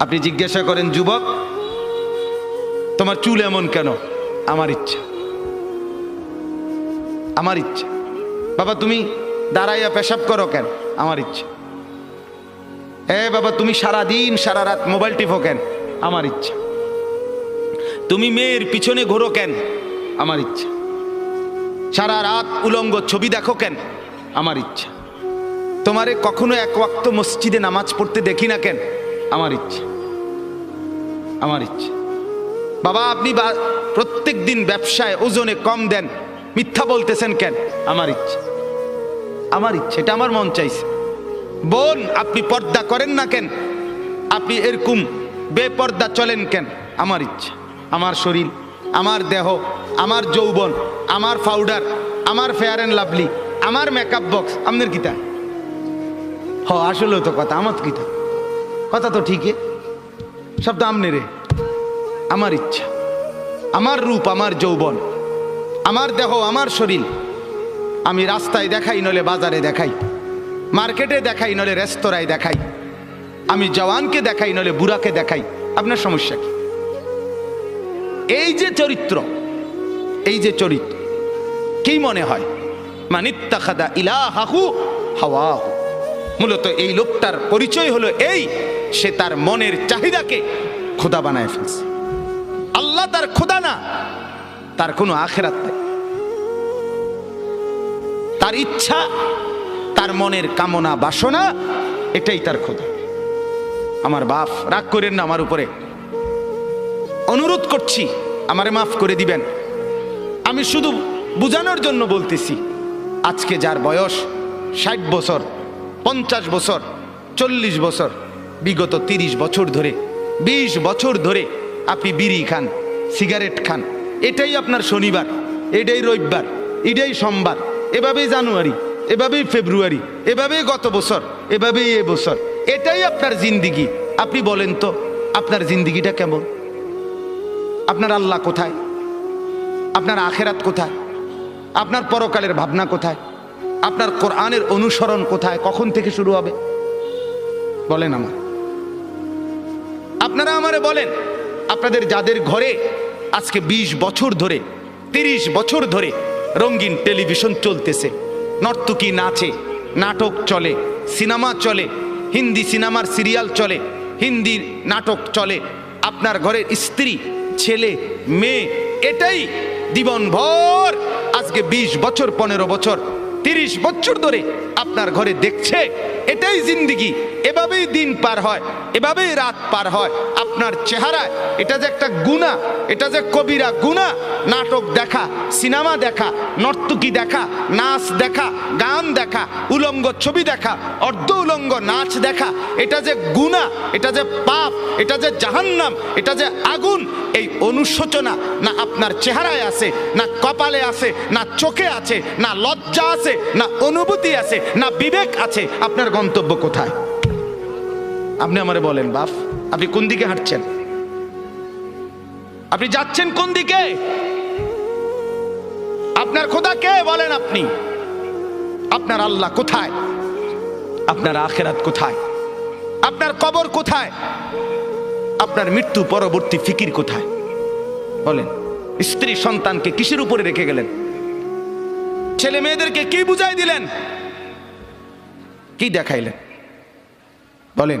আপনি জিজ্ঞাসা করেন, যুবক, তোমার চুল এমন কেন? আমার ইচ্ছা। আমার ইচ্ছা? বাবা, তুমি দাঁড়াইয়া পেশাব করো কেন? আমার ইচ্ছা। এ বাবা, তুমি সারা দিন সারা রাত মোবাইল টিপো কেন? আমার ইচ্ছা। তুমি মেয়ের পিছনে ঘোরো কেন? আমার ইচ্ছা। সারা রাত উলঙ্গ ছবি দেখো কেন? আমার ইচ্ছা। তোমারে কখনো এক ওয়াক্ত মসজিদে নামাজ পড়তে দেখি না কেন? আমার ইচ্ছে। আমার ইচ্ছে। বাবা, আপনি প্রত্যেক দিন ব্যবসায় ওজনে কম দেন। মিথ্যা বলতেছেন কেন? আমার ইচ্ছে। আমার ইচ্ছে, এটা আমার মন চাইছে। বোন, আপনি পর্দা করেন না কেন? আপনি এরকম বেপর্দা চলেন কেন? আমার ইচ্ছে। আমার শরীর, আমার দেহ, আমার যৌবন, আমার পাউডার, আমার ফেয়ার অ্যান্ড লাভলি আমার মেকআপ বক্স আপনার কিতা হ, আসলেও তো কথা, আমার কিতা কথা তো ঠিকই। সব দাম রে। আমার ইচ্ছা, আমার রূপ, আমার যৌবন, আমার দেহ, আমার শরীর। আমি রাস্তায় দেখাই নলে বাজারে দেখাই। মার্কেটে দেখাই নলে রেস্তোরাঁয় দেখাই। আমি জওয়ানকে দেখাই নলে বুড়াকে দেখাই। আপনার সমস্যা কি? এই যে চরিত্র, এই যে চরিত্র, কি মনে হয়? মানিত্তাখাদা ইলাহাহু হাওয়াহু। মূলত এই লোকটার পরিচয় হলো এই সে তার মনের চাহিদাকে খোদা বানায় ফেলছে। আল্লাহ তার খোদা না, তার কোনো আখেরাত নাই। তার ইচ্ছা, তার মনের কামনা, বাসনা, এটাই তার খোদা। আমার বাপ, রাগ করেন না আমার উপরে। অনুরোধ করছি, আমারে মাফ করে দিবেন। আমি শুধু বুঝানোর জন্য বলতেছি, আজকে যার বয়স ষাট বছর, পঞ্চাশ বছর, চল্লিশ বছর বিগত তিরিশ বছর ধরে, বিশ বছর ধরে আপনি বিড়ি খান, সিগারেট খান। এটাই আপনার শনিবার, এটাই রবিবার, এটাই সোমবার, এভাবেই জানুয়ারি, এভাবেই ফেব্রুয়ারি, এভাবেই গত বছর, এভাবেই এ বছর। এটাই আপনার জিন্দিগি। আপনি বলেন তো, আপনার জিন্দিগিটা কেমন? আপনার আল্লাহ কোথায়? আপনার আখেরাত কোথায়? আপনার পরকালের ভাবনা কোথায়? আপনার কোরআনের অনুসরণ কোথায়? কখন থেকে শুরু হবে? বলেন আমার আপনারা আমারে বলেন, আপনাদের যাদের ঘরে আজকে ২০ বছর ধরে ৩০ বছর ধরে রঙিন টেলিভিশন চলতেছে, নর্তকী নাচে, নাটক চলে, সিনেমা চলে, হিন্দি সিনেমার সিরিয়াল চলে, হিন্দি নাটক চলে, আপনার ঘরের স্ত্রী, ছেলে, মেয়ে, এটাই জীবনভর আজকে ২০ বছর, পনেরো বছর, তিরিশ বছর ধরে আপনার ঘরে দেখছে। এটাই জিন্দিগি। এভাবেই দিন পার হয়, এভাবেই রাত পার হয়। আপনার চেহারায় এটা যে একটা গুণা, এটা যে কবিরা গুণা, নাটক দেখা, সিনেমা দেখা, নর্তকী দেখা, নাচ দেখা, গান দেখা, উলঙ্গ ছবি দেখা, অর্ধ উলঙ্গ নাচ দেখা, এটা যে গুণা, এটা যে পাপ, এটা যে জাহান্নাম, এটা যে আগুন, এই অনুশোচনা না আপনার চেহারায় আছে, না কপালে আছে, না চোখে আছে, না লজ্জা আছে, না অনুভূতি আছে, না বিবেক আছে, আপনার গন্তব্য কোথায়? আপনি আমারে বলেন, বাপ, আপনি কোন দিকে হাঁটছেন? আপনি যাচ্ছেন কোন দিকে? আপনার খোদা কে বলেন আপনি? আপনার আল্লাহ কোথায়? আপনার আখেরাত কোথায়? আপনার কবর কোথায়? আপনার মৃত্যু পরবর্তী ফিকির কোথায়? বলেন, স্ত্রী সন্তানকে কিসের উপরে রেখে গেলেন? ছেলে মেয়েদেরকে কি বুঝাই দিলেন? কি দেখাইলেন? বলেন।